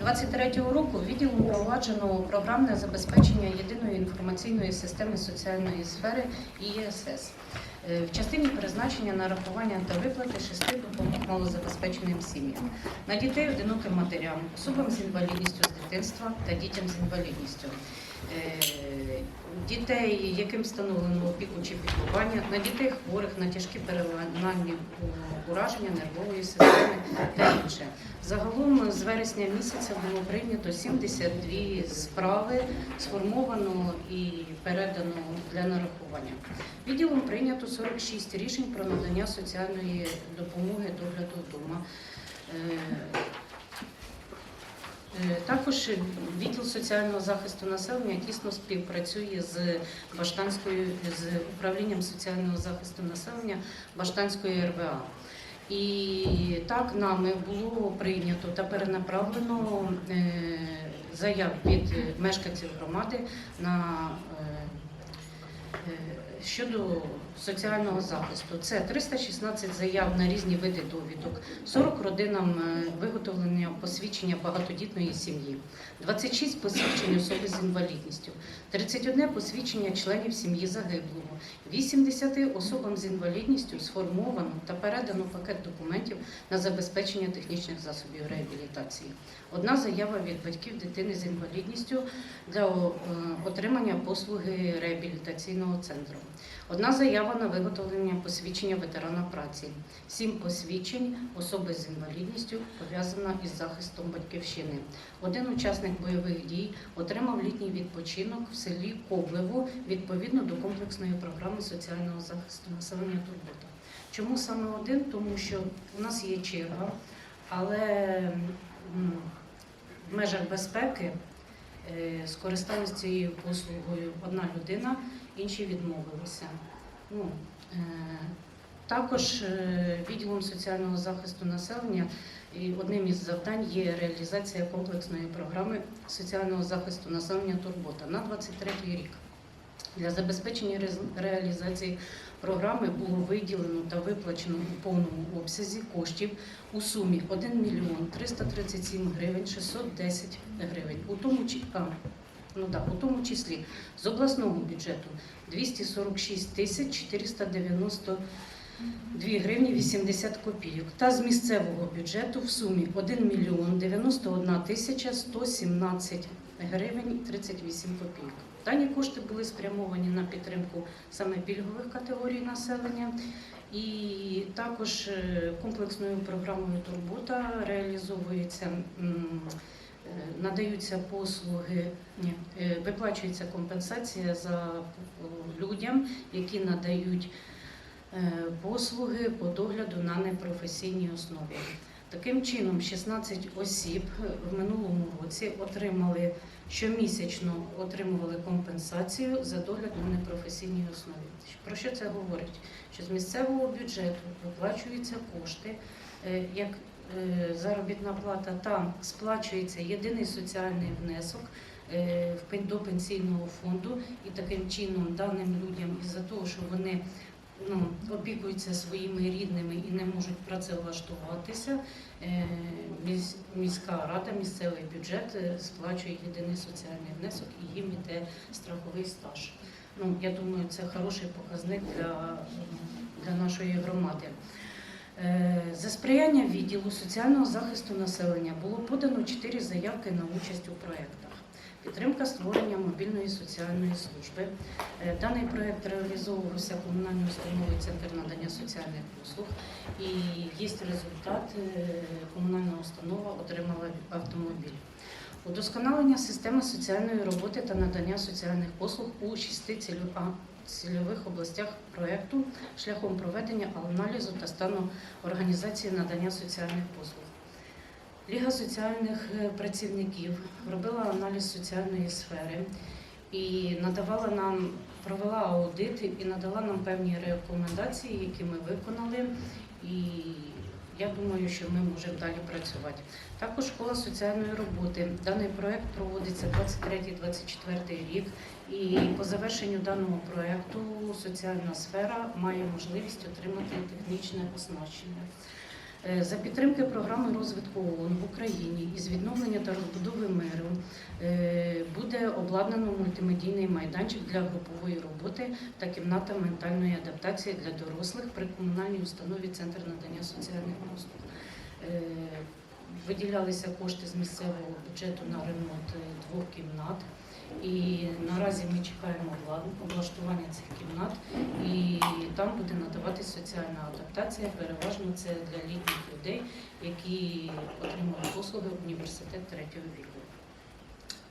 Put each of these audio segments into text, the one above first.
23 року відділом впроваджено програмне забезпечення єдиної інформаційної системи соціальної сфери ІСС Е, в частині призначення нарахування та виплати шести допомог малозабезпеченим сім'ям на дітей одиноким матерям, особам з інвалідністю з дитинства та дітям з інвалідністю. Е, Дітей, яким встановлено опіку чи піклування, на дітей хворих на тяжкі переливання ураження нервової системи та інше. Загалом з вересня місяця було прийнято 72 справи, сформовано і передано для нарахування. Відділом прийнято 46 рішень про надання соціальної допомоги догляду вдома. Е, Також відділ соціального захисту населення тісно співпрацює з Баштанською з управлінням соціального захисту населення Баштанської РВА. І так нами було прийнято та перенаправлено е, заяв від мешканців громади на е, щодо соціального захисту. Це 316 заяв на різні види довідок, 40 родинам е, виготовлення посвідчення багатодітної сім'ї, 26 посвідчень особи з інвалідністю, 31 посвідчення членів сім'ї загиблого, 80 особам з інвалідністю сформовано та передано пакет документів на забезпечення технічних засобів реабілітації. Одна заява від батьків дитини з інвалідністю для е, отримання послуги реабілітаційного центру. Одна заява на виготовлення посвідчення ветерана праці. Сім посвідчень особи з інвалідністю пов'язана із захистом батьківщини. Один учасник бойових дій отримав літній відпочинок в селі Коблево відповідно до комплексної програми соціального захисту населення Турбота. Чому саме один? Тому що у нас є черга, але в межах безпеки скористалися цією послугою одна людина, інші відмовилися. Ну, е, також е, відділом соціального захисту населення одним із завдань є реалізація комплексної програми соціального захисту населення Турбота на 23 рік. Для забезпечення реалізації програми було виділено та виплачено у повному обсязі коштів у сумі 1 мільйон 337 гривень 610 гривень. У тому, чи- а, ну да, у тому числі з обласного бюджету 246 тисяч 492 гривні 80 копійок та з місцевого бюджету в сумі 1 мільйон 91 тисяча 117 гривень 38 копійок. Дані кошти були спрямовані на підтримку саме пільгових категорій населення. І також е, комплексною програмою Турбота реалізовується, е, надаються послуги, е, виплачується компенсація за людям, які надають послуги по догляду на непрофесійній основі. Таким чином, 16 осіб в минулому році отримали щомісячно отримували компенсацію за догляд на непрофесійній основі. Про що це говорить? Що з місцевого бюджету виплачуються кошти, е, як е, заробітна плата, там сплачується єдиний соціальний внесок е, до пенсійного фонду, і таким чином даним людям, із-за того, що вони ну, опікуються своїми рідними і не можуть працевлаштуватися, е, міс- міська рада, місцевий бюджет е, сплачує єдиний соціальний внесок і їм іде страховий стаж. Ну, я думаю, це хороший показник для, для нашої громади. Е, За сприяння відділу соціального захисту населення було подано чотири заявки на участь у проєктах. Підтримка створення мобільної соціальної служби. Е, Даний проєкт реалізовувався комунальною установою Центр надання соціальних послуг. І є результат. е, Комунальна установа отримала автомобіль. Удосконалення системи соціальної роботи та надання соціальних послуг у шести цільових областях проєкту шляхом проведення аналізу та стану організації надання соціальних послуг. Ліга соціальних е, працівників робила аналіз соціальної сфери і надавала нам, провела аудит і надала нам певні рекомендації, які ми виконали. І я думаю, що ми можемо далі працювати. Також школа соціальної роботи. Даний проект проводиться 23-24 рік. І по завершенню даного проекту соціальна сфера має можливість отримати технічне оснащення. Е, За підтримки програми розвитку ООН в Україні із відновлення та розбудови миру е, буде обладнано мультимедійний майданчик для групової роботи та кімната ментальної адаптації для дорослих при комунальній установі Центр надання соціальних послуг. Е, Виділялися кошти з місцевого бюджету на ремонт двох кімнат. І наразі ми чекаємо владу облаштування цих кімнат, і там буде надаватися соціальна адаптація. Переважно це для літніх людей, які отримують послуги університет третього віку.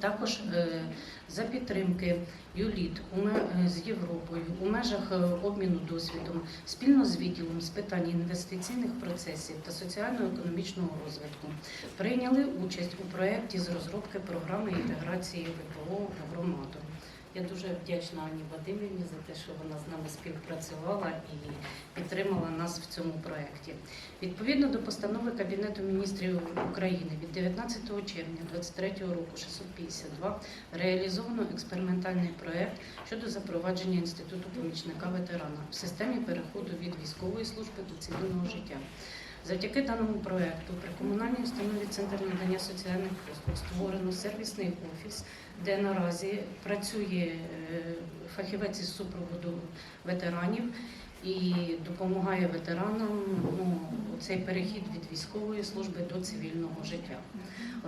Також е, за підтримки ЮЛІТ е, з Європою у межах е, обміну досвідом спільно з відділом з питань інвестиційних процесів та соціально-економічного розвитку прийняли участь у проєкті з розробки програми інтеграції ВПО в громаду. Я дуже вдячна Ані Вадимівні за те, що вона з нами співпрацювала і підтримала нас в цьому проєкті. Відповідно до постанови Кабінету міністрів України від 19 червня 2023 року 652 реалізовано експериментальний проєкт щодо запровадження інституту помічника ветерана в системі переходу від військової служби до цивільного життя. Завдяки даному проєкту при комунальній установі Центр надання соціальних послуг створено сервісний офіс, де наразі працює е, фахівець із супроводу ветеранів і допомагає ветеранам ну, цей перехід від військової служби до цивільного життя.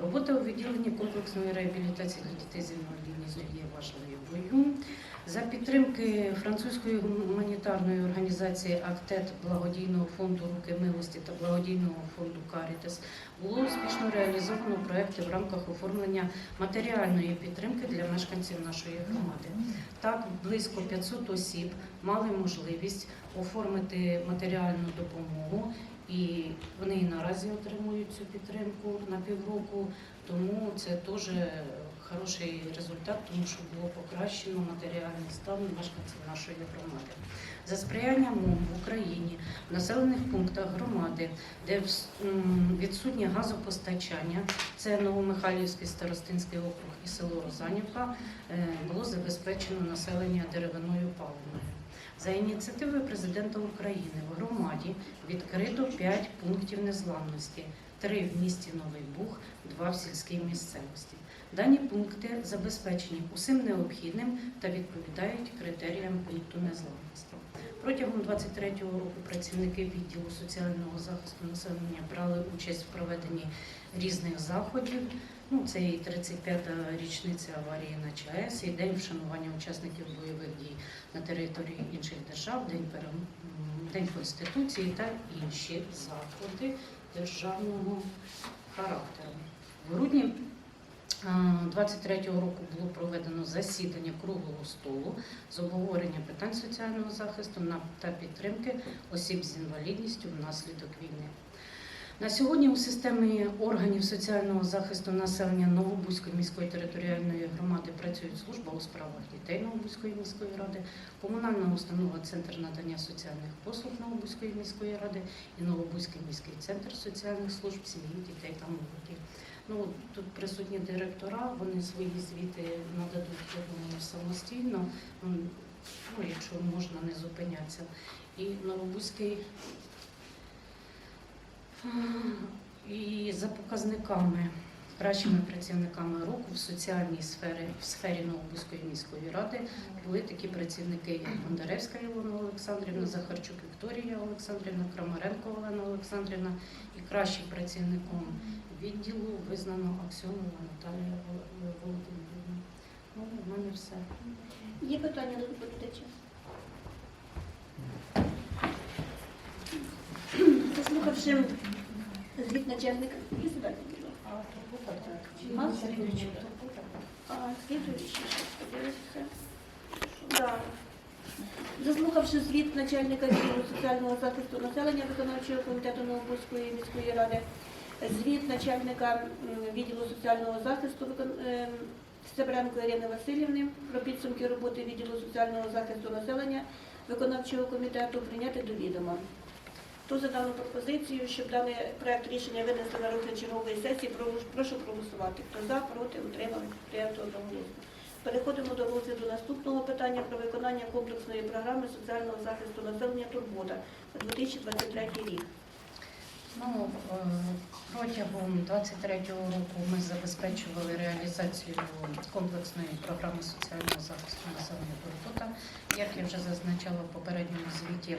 Робота у відділенні комплексної реабілітації для дітей з інвалідністю є важливою. За підтримки французької гуманітарної організації Актет благодійного фонду Руки милості та благодійного фонду Карітес було успішно реалізовано проекти в рамках оформлення матеріальної підтримки для мешканців нашої громади. Так, близько 500 осіб мали можливість оформити матеріальну допомогу, і вони наразі отримують цю підтримку на півроку. Тому це теж хороший результат, тому що було покращено матеріальний стан мешканців нашої громади. За сприяння МОМ в Україні в населених пунктах громади, де відсутнє газопостачання, це Новомихайлівський старостинський округ і село Розанівка, е, було забезпечено населення деревиною паливною. За ініціативою президента України в громаді відкрито 5 пунктів незламності, 3 в місті Новий Буг, 2 в сільській місцевості. Дані пункти забезпечені усім необхідним та відповідають критеріям пункту незламності. Протягом 23-го року працівники відділу соціального захисту населення брали участь в проведенні різних заходів. Ну, це і 35-та річниця аварії на ЧАЕС, і день вшанування учасників бойових дій на території інших держав, день. День Конституції та інші заходи державного характеру. В грудні 23-го року було проведено засідання круглого столу з обговорення питань соціального захисту та підтримки осіб з інвалідністю внаслідок війни. На сьогодні у системі органів соціального захисту населення Новобузької міської територіальної громади працюють служба у справах дітей Новобузької міської ради, комунальна установа Центр надання соціальних послуг Новобузької міської ради і Новобузький міський центр соціальних служб сім'ї, дітей та молоді. Ну тут присутні директора, вони свої звіти нададуть я думаю, самостійно, ну, якщо можна не зупинятися. І Новобузький і за показниками кращими працівниками року в соціальній сфері в сфері Новобузької міської ради були такі працівники, Бондаревська Ілона Олександрівна, Захарчук Вікторія Олександрівна, Крамаренко Олена Олександрівна і кращим працівником відділу визнано Аксьонова Наталія Володимирівна. Ну, в мене все. Є питання до доповідача? Заслухавши звіт начальника, є задання, будь ласка. А турбота так. А? Слідуючий турбота. А, слідуючий, щас подивитися. Да. Заслухавши звіт начальника відділу соціального захисту населення виконавчого комітету Новобузької міської ради, звіт начальника відділу соціального захисту ем, Стебренко Ірини Васильівни про підсумки роботи відділу соціального захисту населення виконавчого комітету прийняти до відома. Хто за дану пропозицію, щоб даний проект рішення винесли на розгляд чергової сесії, прошу- проголосувати. Хто за, проти, утримали, прийнято одноголосно. Переходимо до розгляду наступного питання про виконання комплексної програми соціального захисту населення Турбота на 2023 рік. Ну, е, протягом 23-го року ми забезпечували реалізацію комплексної програми соціального захисту населення Турбота. Як я вже зазначала в попередньому звіті,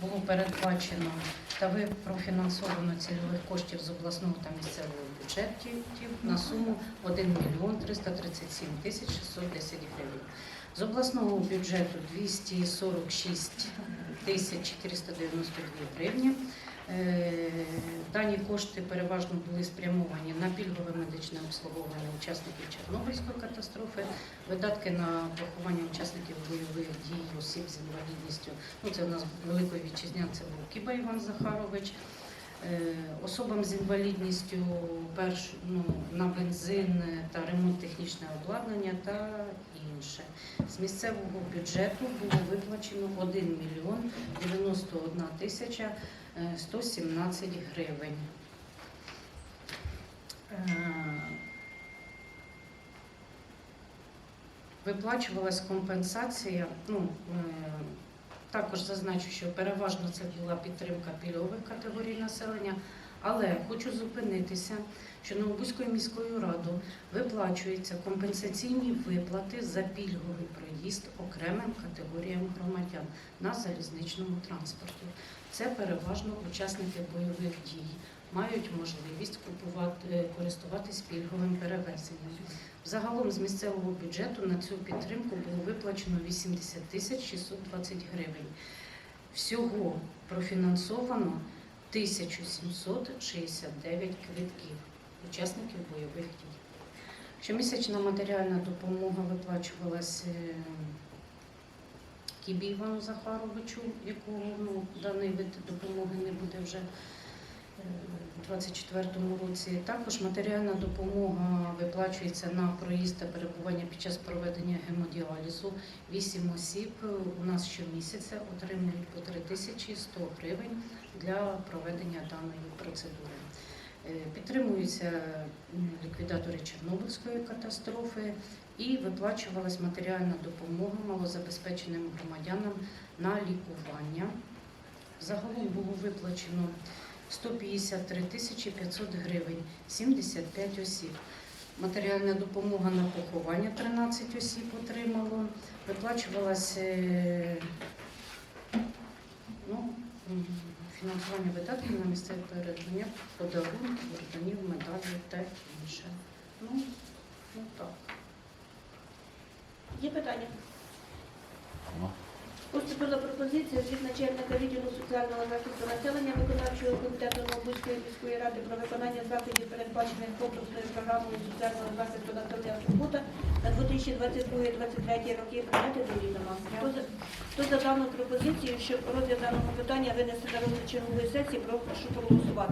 було передбачено та профінансовано цільових коштів з обласного та місцевого бюджетів на суму 1 мільйон 337 тисяч 610 гривень. З обласного бюджету 246 тисяч 492 гривні. Е, Дані кошти переважно були спрямовані на пільгове медичне обслуговування учасників Чорнобильської катастрофи, видатки на поховання учасників бойових дій, осіб з інвалідністю. Ну, це у нас великий вітчизнянце був Кіба Іван Захарович. Е, Особам з інвалідністю перш, ну, на бензин та ремонт технічного обладнання та інше. З місцевого бюджету було виплачено 1 мільйон 91 тисяча 117 гривень. Е, Виплачувалась компенсація. Ну, е, також зазначу, що переважно це була підтримка пільгових категорій населення, але хочу зупинитися, що Новобузькою міською радою виплачуються компенсаційні виплати за пільговий проїзд окремим категоріям громадян на залізничному транспорті. Це переважно учасники бойових дій мають можливість купувати, користуватись пільговим перевезенням. Загалом з місцевого бюджету на цю підтримку було виплачено 80 тисяч 620 гривень. Всього профінансовано 1769 квитків учасників бойових дій. Щомісячна матеріальна допомога виплачувалася е, Кібі Івану Захаровичу, якому ну, даний вид допомоги не буде вже у 2024 році. Також матеріальна допомога виплачується на проїзд та перебування під час проведення гемодіалізу. Вісім осіб у нас щомісяця отримують по 3100 гривень для проведення даної процедури. Е, Підтримуються ліквідатори Чорнобильської катастрофи і виплачувалась матеріальна допомога малозабезпеченим громадянам на лікування. Загалом було виплачено 153 тисячі 500 гривень, 75 осіб. Матеріальна допомога на поховання 13 осіб отримало. Виплачувалася е, ну, фінансування видатків на місцеве передання, подарунків, орденів, медалей та інше. Ну, ну так. Є питання? Поступила пропозиція від начальника відділу соціального захисту населення виконавчого комітету Новобузької міської ради про виконання заходів, передбачених комплексною програмою соціального захисту населення «Турбота» на 2022-2023 роки. Прийняти до відома. Хто за дану пропозицію, щоб розгляд даного питання винести на розгляд чергової сесії, прошу проголосувати.